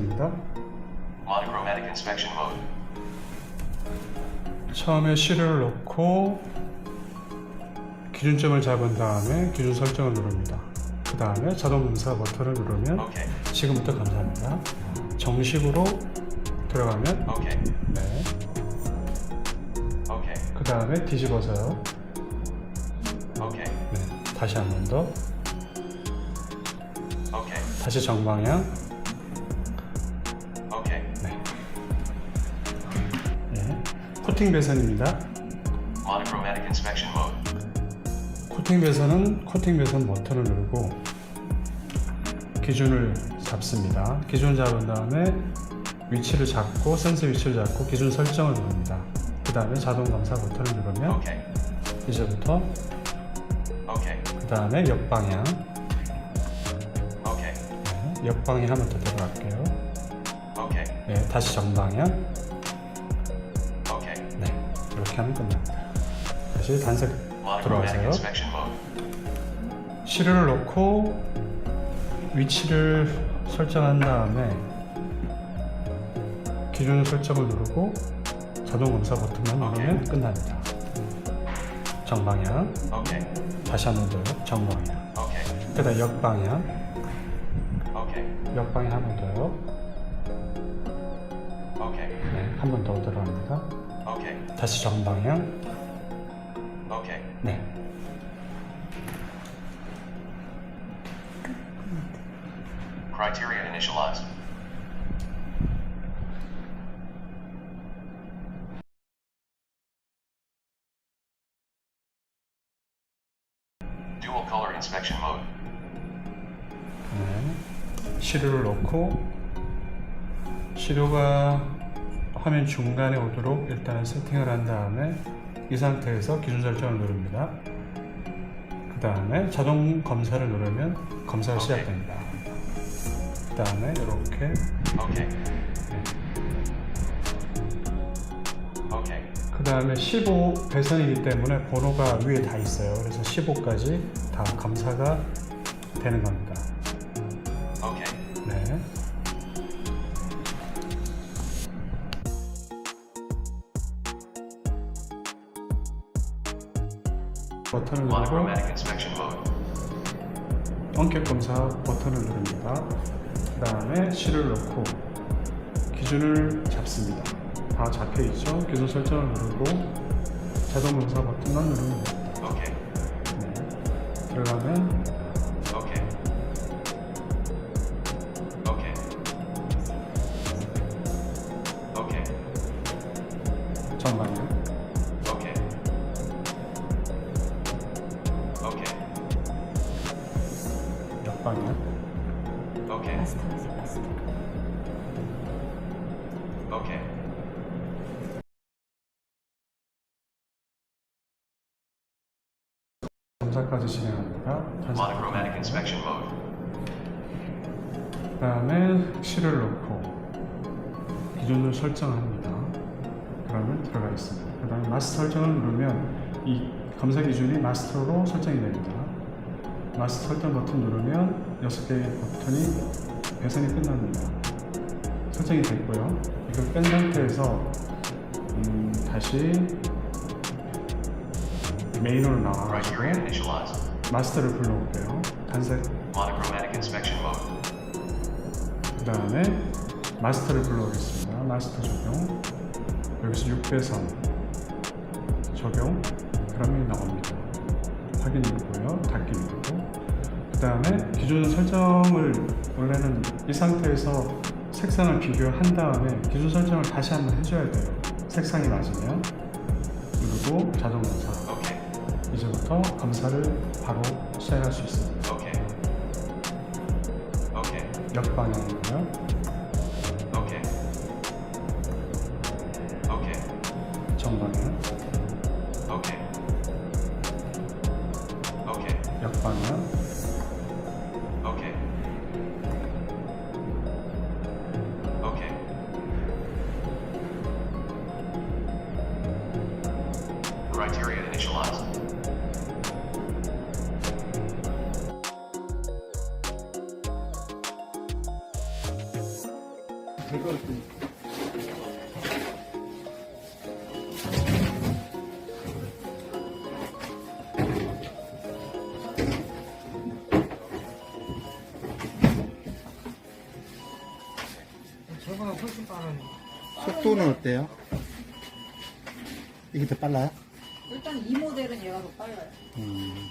됩니다. 처음에 시료를 넣고 기준점을 잡은 다음에 기준 설정을 누릅니다. 그 다음에 자동 검사 버튼을 누르면 Okay. 지금부터 감사합니다. 정식으로 들어가면 Okay. 네. Okay. 그 다음에 뒤집어서요. Okay. 네. 다시 한 번 더. Okay. 다시 정방향. 코팅 배선입니다. 코팅 배선은 코팅 배선 버튼을 누르고 기준을 잡습니다. 기준 잡은 다음에 위치를 잡고 센서 위치를 잡고 기준 설정을 누릅니다. 그 다음에 자동 감사 버튼을 누르면 Okay. 이제부터. 그 다음에 역방향 Okay. 네, 역방향 한번 더 들어갈게요. 네, 다시 정방향 이렇게 하면 끝납니다. 다시 단색 들어가세요. 시료를 넣고 위치를 설정한 다음에 기준 설정을 누르고 자동 검사 버튼만 누르면 끝납니다. 정방향 Okay. 다시 한번 더요. 정방향 Okay. 그다음 역방향 Okay. 역방향 한 번 더요. Okay. 네, 한 번 더 들어갑니다. Okay. 다시 정방향 Okay. 네. Criteria initialized. Dual color inspection mode. 네. 시료를 넣고 시료가 화면 중간에 오도록 일단은 세팅을 한 다음에 이 상태에서 기준 설정을 누릅니다. 그 다음에 자동 검사를 누르면 검사가 오케이. 시작됩니다. 그 다음에 이렇게. Okay. 그 다음에 15 배선이기 때문에 번호가 위에 다 있어요. 그래서 15까지 다 검사가 되는 겁니다. Okay. 네. 버튼을 누르고. 원격 검사 버튼을 누릅니다. 그 다음에 실을 넣고 기준을 잡습니다. 다 잡혀 있죠? 기준 설정을 누르고 자동 검사 버튼만 누르면 됩니다. Okay. 네. 들어가면. 전방향 Okay. 역방향 Okay. 마스터하세요, 마스터. Okay. 검사까지 진행합니다. Monochromatic inspection mode. 그 다음에 실을 넣고 기준을 설정합니다. 그러면 들어가 있습니다. 그 다음에 마스터 설정을 누르면 이 검사 기준이 마스터로 설정이 됩니다. 마스터 설정 버튼 누르면 6개의 버튼이 배선이 끝납니다. 설정이 됐고요. 이걸 뺀 상태에서 음, 다시 메인으로 나와가지고. 마스터를 불러올게요. 단색. 그 다음에 마스터를 불러오겠습니다. 마스터 적용. 여기서 6배선 적용. 그러면 나옵니다. 확인 누르고요. 닫기 누르고. 그 다음에 기준 설정을 원래는 이 상태에서 색상을 비교한 다음에 기준 설정을 다시 한번 해줘야 돼요. 색상이 맞으면 누르고 자동 검사. 이제부터 검사를 바로 시작할 수 있습니다. Okay. Okay. 역방향이고요. Criteria initialized. 될것 같아. 저거는 훨씬 빠르네. 속도는 어때요? 이게 더 빨라요? 일단 이 모델은 얘가 더 빨라요. 음.